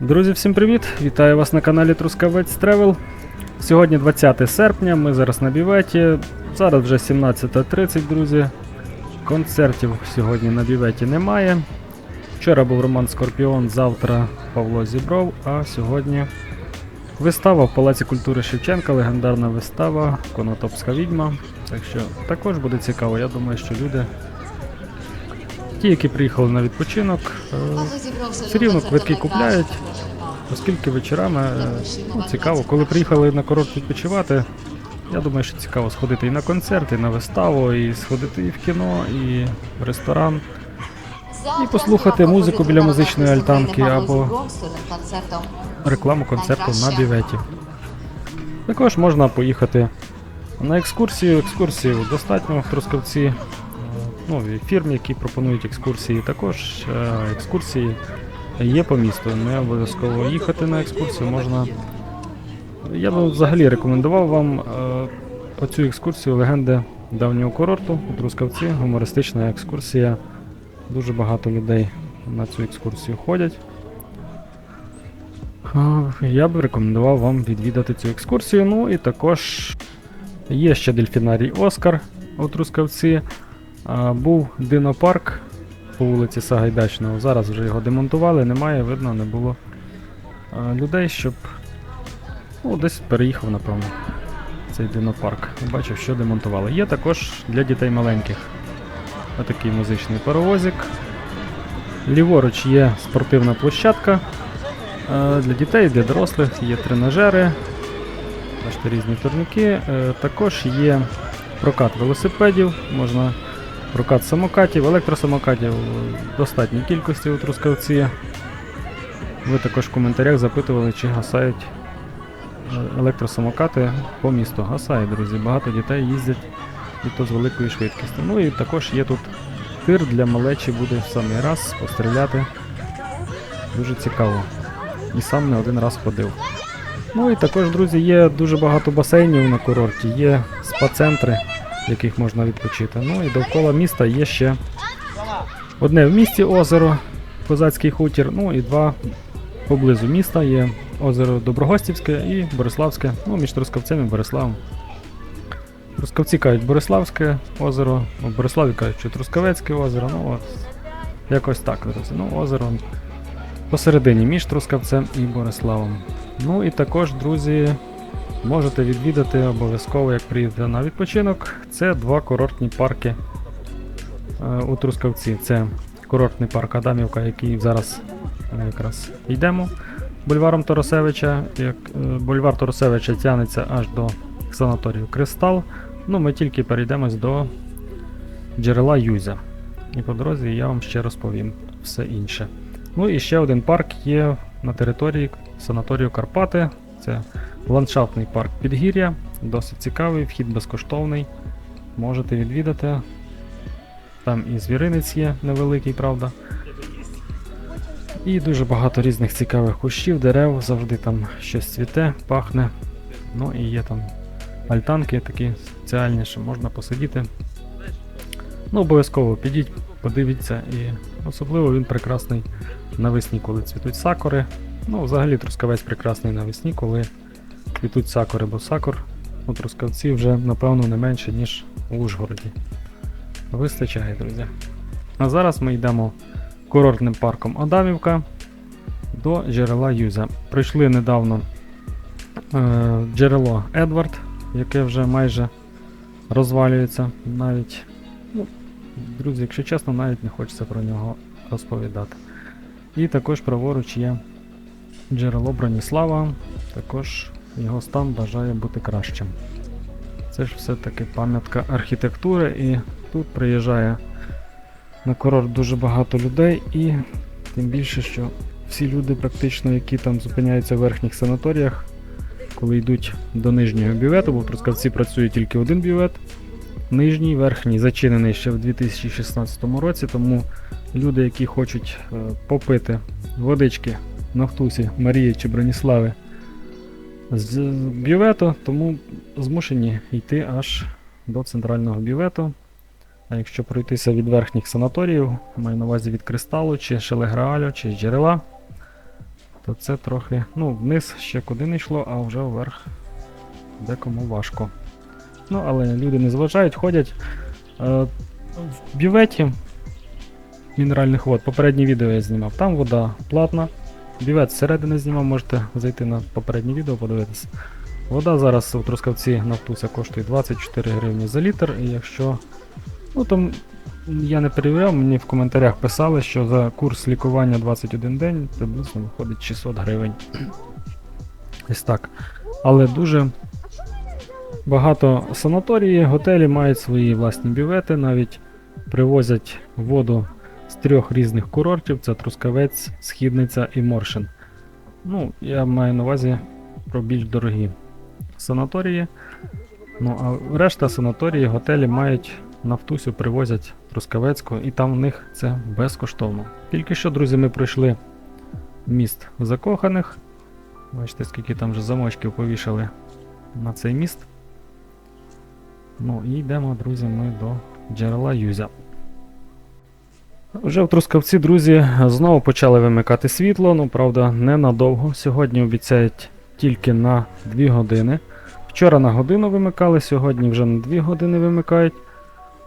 Друзі, всім привіт! Вітаю вас на каналі Трускавець Тревел. Сьогодні 20 серпня, ми зараз на біветі. Зараз вже 17.30, друзі. Концертів сьогодні на біветі немає. Вчора був Роман Скорпіон, завтра Павло Зібров, а сьогодні вистава в Палаці культури Шевченка, легендарна вистава Конотопська відьма. Так що також буде цікаво. Я думаю, що люди, ті, які приїхали на відпочинок, е, Все рівно квитки купляють. Оскільки вечорами е, ну, цікаво, коли приїхали на курорт відпочивати, я думаю, що цікаво сходити і на концерт, і на виставу, і сходити і в кіно, і в ресторан. І послухати музику біля музичної альтанки або Рекламу концерту на біветі. Також можна поїхати на екскурсію. Екскурсії достатньо в Трускавці. Ну, фірм, які пропонують екскурсії, також е, екскурсії є по місту. Не обов'язково їхати на екскурсію можна. Я би взагалі рекомендував вам е, оцю екскурсію легенди давнього курорту у Трускавці. Гумористична екскурсія. Дуже багато людей на цю екскурсію ходять. Е, Я би рекомендував вам відвідати цю екскурсію. Ну і також є ще дельфінарій Оскар у Трускавці. Був динопарк по вулиці Сагайдачного. Зараз вже його демонтували, немає, видно, не було людей, щоб. Ну, десь переїхав, напевно, цей динопарк. Бачив, що демонтували. Є також для дітей маленьких отакий музичний паровозик. Ліворуч є спортивна площадка для дітей, для дорослих, є тренажери, бачите, різні турніки. Е, Також є прокат велосипедів, можна прокат самокатів, електросамокатів в достатній кількості у Трускавці. Ви також в коментарях запитували, чи гасають е, електросамокати по місту. Гасає, друзі. Багато дітей їздять і то з великою швидкістю. Ну і також є тут тир для малечі, буде в самий раз постріляти. Дуже цікаво. І сам не один раз ходив. Ну і також, друзі, є дуже багато басейнів на курорті, є спа-центри, в яких можна відпочити. Ну і довкола міста є ще одне в місті озеро, Козацький хутір, ну і два поблизу міста є озеро Доброгостівське і Бориславське, ну між Трускавцем і Бориславом. Трускавці кажуть Бориславське озеро, у Бориславі кажуть, що Трускавецьке озеро, ну от якось так. Ну, озеро посередині між Трускавцем і Бориславом. Ну і також, друзі, можете відвідати обов'язково, як приїдете на відпочинок. Це два курортні парки е, у Трускавці. Це курортний парк Адамівка, який зараз е, якраз йдемо бульваром Торосевича. Як, е, бульвар Торосевича тягнеться аж до санаторію Кристал. Ну, ми тільки перейдемось до джерела Юзя. І по дорозі я вам ще розповім все інше. Ну і ще один парк є на території санаторію Карпати. Це ландшафтний парк Підгір'я. Досить цікавий, вхід безкоштовний. Можете відвідати. Там і звіринець є невеликий, правда. І дуже багато різних цікавих кущів, дерев, завжди там щось цвіте, пахне. Ну і є там альтанки такі спеціальні, що можна посидіти. Ну, обов'язково підіть, подивіться, і особливо він прекрасний навесні, коли цвітуть сакури. Ну, взагалі трускавець прекрасний навесні, коли цвітуть сакури, бо сакур у трускавці вже, напевно, не менше, ніж у Ужгороді. Вистачає, друзі. А зараз ми йдемо курортним парком Адамівка до джерела Юза. Прийшли недавно е, джерело Едвард, яке вже майже розвалюється. Навіть, ну, друзі, якщо чесно, навіть не хочеться про нього розповідати. І також праворуч є джерело Броніслава, також його стан бажає бути кращим. Це ж все-таки пам'ятка архітектури, і тут приїжджає на курорт дуже багато людей, і тим більше, що всі люди, практично, які там зупиняються в верхніх санаторіях, коли йдуть до нижнього бювету, бо в працює тільки один бювет. Нижній, верхній зачинений ще в 2016 році, тому люди, які хочуть е, попити водички на втусі Марії чи Броніслави з бювету, тому змушені йти аж до центрального бювету. А якщо пройтися від верхніх санаторіїв, маю на увазі від кристалу, чи шелеграалю, чи джерела, то це трохи. Ну, вниз ще куди не йшло, а вже вверх декому важко. Ну, але люди не зважають, ходять. Е, в бюветі мінеральних вод. Попереднє відео я знімав. Там вода платна. Бювет зсередини знімав, можете зайти на попереднє відео, подивитися. Вода зараз у Трускавці Нафтуся коштує 24 гривні за літр, і якщо. Ну там я не перевіряв, мені в коментарях писали, що за курс лікування 21 день приблизно виходить 600 гривень. Ось так. Але дуже багато санаторії, готелі мають свої власні бювети, навіть привозять воду з трьох різних курортів: це Трускавець, Східниця і Моршин. Ну, я маю на увазі про більш дорогі санаторії. Ну, а решта санаторії, готелі мають нафтусю, привозять Трускавецьку, і там в них це безкоштовно. Тільки що, друзі, ми пройшли міст закоханих. Бачите, скільки там вже замочків повішали на цей міст. Ну і йдемо, друзі, ми до джерела Юзя. Вже в Трускавці, друзі, знову почали вимикати світло, ну правда, ненадовго. Сьогодні обіцяють тільки на 2 години. Вчора на годину вимикали, сьогодні вже на 2 години вимикають.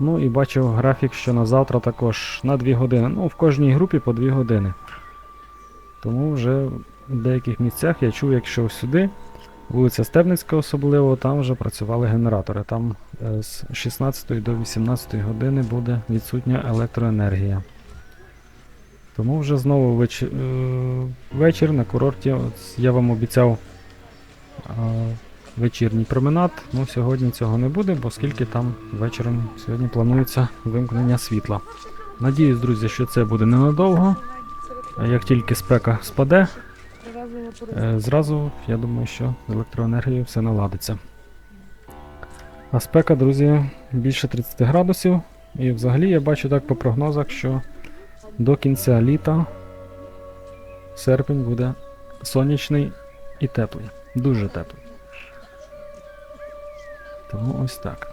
Ну і бачив графік, що на завтра також на 2 години. Ну, в кожній групі по 2 години. Тому вже в деяких місцях я чув, якщо сюди, вулиця Стебницька особливо, там вже працювали генератори. Там е, з 16 до 18 години буде відсутня електроенергія. Тому вже знову веч... е, вечір на курорті. От я вам обіцяв е, вечірній променад. Ну, сьогодні цього не буде, бо скільки там вечором сьогодні планується вимкнення світла. Надіюсь, друзі, що це буде ненадовго. Як тільки спека спаде, зразу я думаю, що з електроенергією все наладиться. А спека, друзі, більше 30 градусів. І взагалі я бачу так по прогнозах, що до кінця літа серпень буде сонячний і теплий. Дуже теплий. Тому ось так.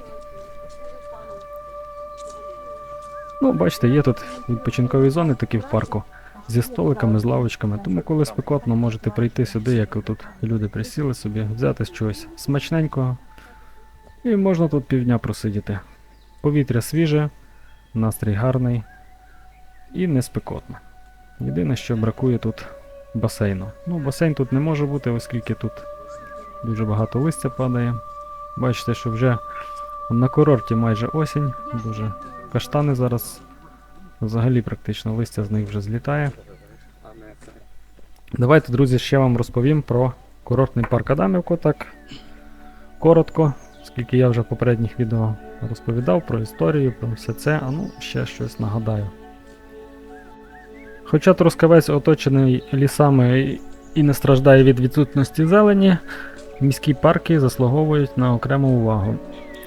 Ну, бачите, є тут відпочинкові зони такі в парку зі столиками, з лавочками. Тому коли спекотно, можете прийти сюди, як тут люди присіли собі, взяти з чогось смачненького. І можна тут півдня просидіти. Повітря свіже, настрій гарний і не спекотно. Єдине, що бракує тут басейну. Ну, басейн тут не може бути, оскільки тут дуже багато листя падає. Бачите, що вже на курорті майже осінь, дуже каштани зараз. Взагалі практично листя з них вже злітає. Давайте, друзі, ще вам розповім про курортний парк Адамівко так коротко, оскільки я вже в попередніх відео розповідав про історію, про все це, а ну ще щось нагадаю. Хоча Трускавець оточений лісами і не страждає від відсутності зелені, міські парки заслуговують на окрему увагу,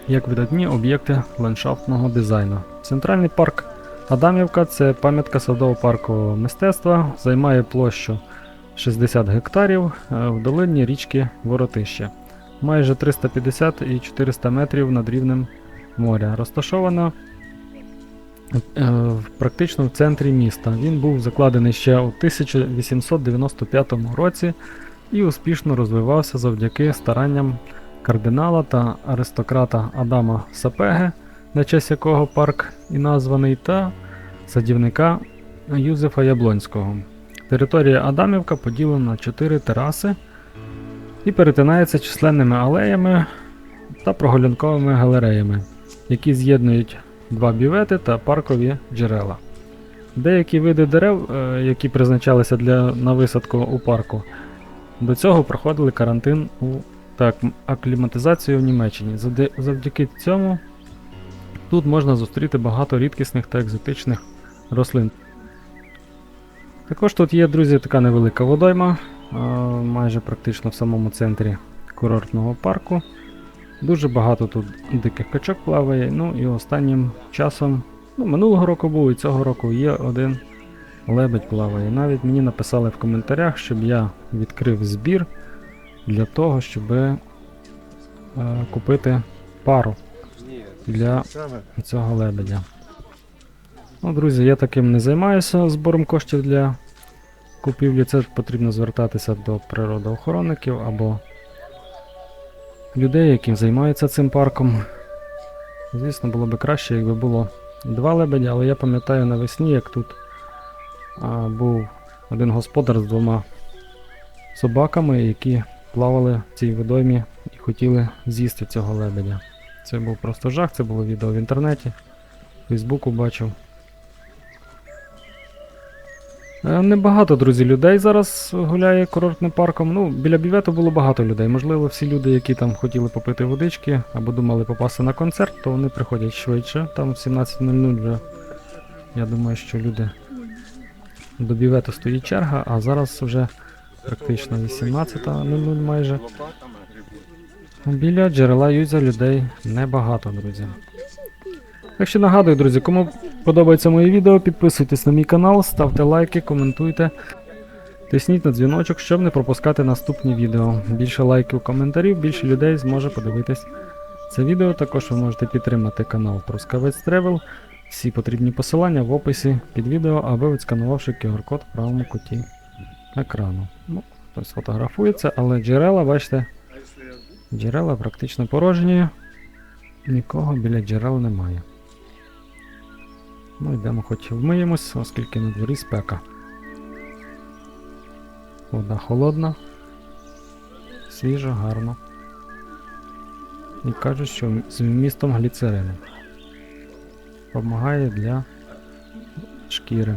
як видатні об'єкти ландшафтного дизайну. Центральний парк Адамівка це пам'ятка садово-паркового мистецтва, займає площу 60 гектарів е, в долині річки Воротище, майже 350 і 400 метрів над рівнем моря. Розташована е, практично в центрі міста. Він був закладений ще у 1895 році і успішно розвивався завдяки старанням кардинала та аристократа Адама Сапеги, на честь якого парк і названий, та садівника Юзефа Яблонського. Територія Адамівка поділена на 4 тераси і перетинається численними алеями та прогулянковими галереями, які з'єднують два бювети та паркові джерела. Деякі види дерев, е, які призначалися для, на висадку у парку, до цього проходили карантин у та акліматизацію в Німеччині. Завдяки цьому тут можна зустріти багато рідкісних та екзотичних рослин. Також тут є, друзі, така невелика водойма, е, майже практично в самому центрі курортного парку. Дуже багато тут диких качок плаває. Ну і останнім часом, ну, минулого року був і цього року є один лебедь плаває. Навіть мені написали в коментарях, щоб я відкрив збір для того, щоб е, купити пару для цього лебедя. Ну, друзі, я таким не займаюся збором коштів для купівлі, це потрібно звертатися до природоохоронників або людей, які займаються цим парком. Звісно, було б краще, якби було два лебедя, але я пам'ятаю навесні, як тут а, був один господар з двома собаками, які плавали в цій водоймі і хотіли з'їсти цього лебедя. Це був просто жах, це було відео в інтернеті, Фейсбуку бачив. Е, Небагато, друзі, людей зараз гуляє курортним парком. Ну, біля бювету було багато людей. Можливо, всі люди, які там хотіли попити водички або думали попасти на концерт, то вони приходять швидше. Там в 17.00 вже. Я думаю, що люди до бювету стоїть черга, а зараз вже практично 18.00 майже. Біля джерела юза людей небагато, друзі. Так що нагадую, друзі, кому подобається моє відео, підписуйтесь на мій канал, ставте лайки, коментуйте. Тисніть на дзвіночок, щоб не пропускати наступні відео. Більше лайків, коментарів, більше людей зможе подивитись це відео. Також ви можете підтримати канал Трускавець Тревел. Всі потрібні посилання в описі під відео, або відсканувавши QR-код в правому куті екрану. Ну, хтось фотографується, але джерела, бачите, джерела практично порожні. Нікого біля джерел немає. Ну, йдемо хоч вмиємось, оскільки на дворі спека. Вода холодна, свіжа, гарно. І кажуть, що з вмістом гліцерину. Помагає для шкіри.